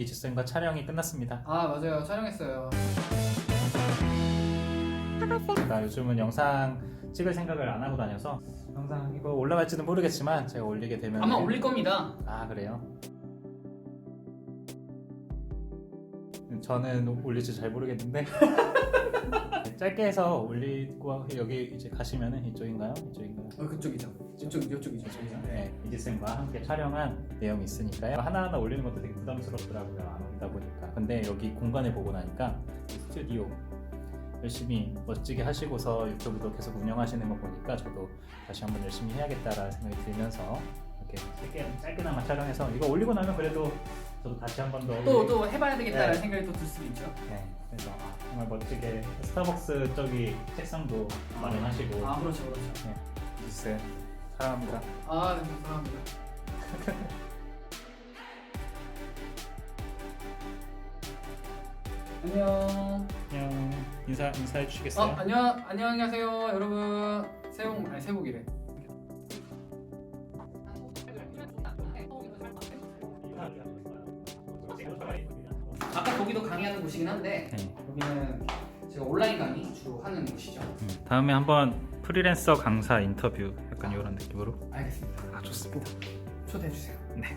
이지 쌤과 촬영이 끝났습니다. 아 맞아요 촬영했어요 제가 요즘은 영상 찍을 생각을 안 하고 다녀서 영상 이거 올라갈지는 모르겠지만 제가 올리게 되면 아마 올릴 겁니다 아 그래요? 저는 올릴지 잘 모르겠는데 짧게 해서 올리고 여기 이제 가시면은 이쪽인가요? 이쪽인가요? 어 그쪽이죠 이쪽 이쪽이죠 네, 이지쌤과 함께 촬영한 내용이 있으니까요. 하나하나 올리는 것도 되게 부담스럽더라고요. 안 올리다 보니까. 근데 여기 공간을 보고 나니까 이 스튜디오 열심히 멋지게 하시고서 유튜브도 계속 운영하시는 거 보니까 저도 다시 한번 열심히 해야겠다라는 생각이 들면서 이렇게 짧게, 짧게나마 촬영해서 이거 올리고 나면 그래도 저도 다시 한 번 더 또 또 해봐야 되겠다는 네. 생각이 또 들 수도 있죠. 네, 그래서 아, 정말 멋지게 스타벅스 저기 책상도 마련하시고. 아 그렇죠 그렇죠. 네, 이지쌤 사랑합니다. 아 네, 감사합니다. 안녕. 안녕. 인사 인사해 어 주시겠어요? 안녕. 안녕하세요 여러분. 새해 복 아니 새해 복이래 아까 거기도 강의하는 곳이긴 한데 네. 여기는 제가 온라인 강의 주로 하는 곳이죠. 음, 다음에 한번 프리랜서 강사 인터뷰 약간 이런 느낌으로? 알겠습니다. 아 좋습니다. 초대해 주세요. 네